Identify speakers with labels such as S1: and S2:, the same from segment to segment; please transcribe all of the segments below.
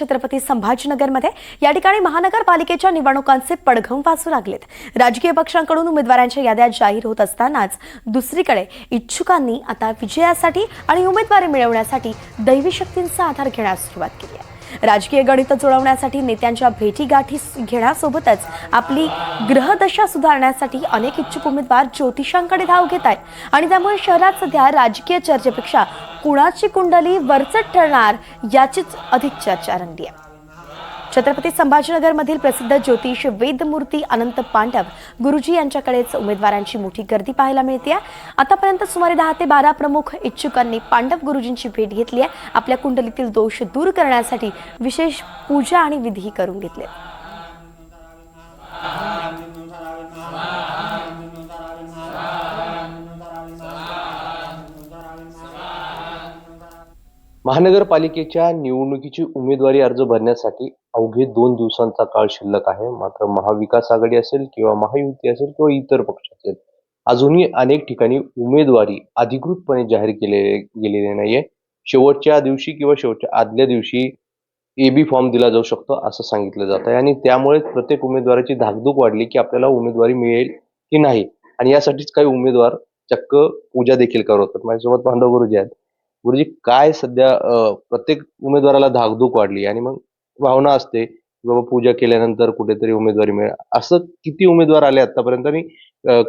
S1: छत्रपती संभाजीनगरमध्ये. या ठिकाणी महानगरपालिकेच्या निवडणुकांचे पडघम वाचू लागलेत. राजकीय पक्षांकडून उमेदवारांच्या याद्या जाहीर होत असतानाच दुसरीकडे इच्छुकांनी आता विजयासाठी आणि उमेदवारी मिळवण्यासाठी दैवी शक्तींचा आधार घेण्यास सुरुवात केली आहे. राजकीय गणित जुळवण्यासाठी नेत्यांच्या भेटीगाठी घेण्यासोबतच आपली ग्रहदशा सुधारण्यासाठी अनेक इच्छुक उमेदवार ज्योतिषांकडे धाव घेत आहेत. आणि त्यामुळे शहरात सध्या राजकीय चर्चेपेक्षा कुणाची कुंडली वरचट ठरणार याचीच अधिक चर्चा रंगली आहे. छत्रपती संभाजीनगरमधील प्रसिद्ध ज्योतिष वेदमूर्ती अनंत पांडव गुरुजी यांच्याकडेच उमेदवारांची मोठी गर्दी पाहायला मिळते. आतापर्यंत सुमारे दहा ते बारा प्रमुख इच्छुकांनी पांडव गुरुजींची भेट घेतली आहे. आपल्या कुंडलीतील दोष दूर करण्यासाठी विशेष पूजा आणि विधी करून घेतले.
S2: महानगरपालिकेच्या निवडणुकीची उमेदवारी अर्ज भरण्यासाठी अवघे दोन दिवसांचा काळ शिल्लक आहे. मात्र महाविकास आघाडी असेल किंवा महायुती असेल किंवा इतर पक्ष असेल अजूनही अनेक ठिकाणी उमेदवारी अधिकृतपणे जाहीर केले गेलेली नाहीये. शेवटच्या दिवशी किंवा शेवटच्या आदल्या दिवशी एबी फॉर्म दिला जाऊ शकतो असं सांगितलं जात आहे. आणि त्यामुळे प्रत्येक उमेदवाराची धाकधूक वाढली की आपल्याला उमेदवारी मिळेल की नाही. आणि यासाठीच काही उमेदवार चक्क पूजा देखील करवतात माझ्यासोबत पांडव गुरुजी आहेत. गुरुजी काय सध्या प्रत्येक उमेदवाराला धाकधूक वाढली आणि मग भावना असते की बाबा पूजा केल्यानंतर कुठेतरी उमेदवारी मिळेल. असं किती उमेदवार आले आतापर्यंत आणि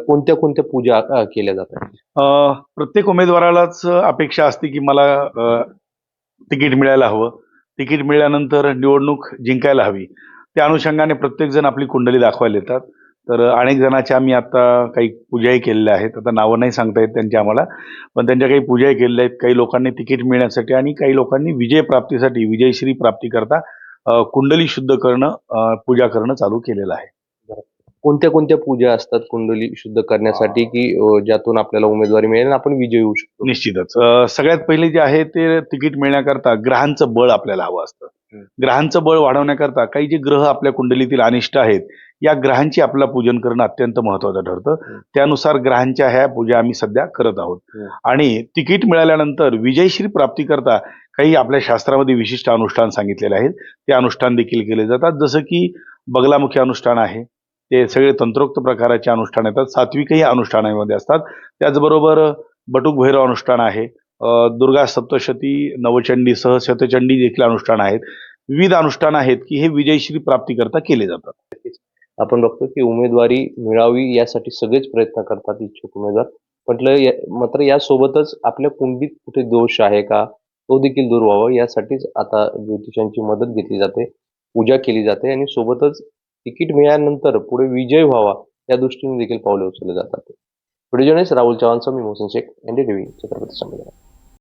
S2: कोणत्या कोणत्या पूजा केल्या जातात?
S3: अ, प्रत्येक उमेदवारालाच अपेक्षा असते की मला अ, तिकीट मिळायला हवं. तिकीट मिळाल्यानंतर निवडणूक जिंकायला हवी. त्या अनुषंगाने प्रत्येकजण आपली कुंडली दाखवायला येतात. तर अनेक जणांच्या आम्ही आता काही पूजाही केलेल्या आहेत. आता नावं नाही सांगता येत त्यांची आम्हाला. पण त्यांच्या काही पूजाही केलेल्या आहेत. काही लोकांनी तिकीट मिळण्यासाठी आणि काही लोकांनी विजय प्राप्तीसाठी विजयश्री प्राप्तीकरता कुंडली शुद्ध करणं पूजा करणं चालू केलेलं आहे.
S2: कोणत्या कोणत्या पूजा असतात कुंडली शुद्ध करण्यासाठी की ज्यातून आपल्याला उमेदवारी मिळेल आपण विजयी होऊ शकतो?
S3: निश्चितच. सगळ्यात पहिले जे आहे ते तिकीट मिळण्याकरता ग्रहांचं बळ आपल्याला हवं असतं. ग्रहांचं बळ वाढवण्याकरता काही जे ग्रह आपल्या कुंडलीतील अनिष्ट आहेत या ग्रहांची आपल्याला पूजन करणं अत्यंत महत्वाचं ठरतं. त्यानुसार ग्रहांच्या ह्या पूजा आम्ही सध्या करत आहोत. आणि तिकीट मिळाल्यानंतर विजयश्री प्राप्तीकरता काही आपल्या शास्त्रामध्ये विशिष्ट अनुष्ठान सांगितलेले आहेत. ते अनुष्ठान देखील केले जातात. जसं की बगलामुखी अनुष्ठान आहे. ते सगळे तंत्रोक्त प्रकाराचे अनुष्ठान येतात. सात्विकही अनुष्ठानामध्ये असतात. त्याचबरोबर बटुक भैरव अनुष्ठान आहे. दुर्गा सप्तशती नवचंडीसह शतचंडी देखील अनुष्ठान आहेत. विविध अनुष्ठान आहेत की हे विजयश्री प्राप्तीकरता केले जातात.
S2: आपण बघतो की उमेदवारी मिळावी यासाठी सगळेच प्रयत्न करतात इच्छुक उमेदवार. म्हटलं या- मात्र यासोबतच आपल्या कुंडीत कुठे दोष आहे का तो देखील दूर व्हावा यासाठीच आता ज्योतिषांची मदत घेतली जाते पूजा केली जाते आणि सोबतच तिकीट मिळाल्यानंतर पुढे विजय व्हावा या दृष्टीने देखील पावले उचलले जातात. व्हिडिओ जर्नलिस्ट राहुल चव्हाणचा मी मोहसिन शेख एनडीटीव्ही छत्रपती संमेलन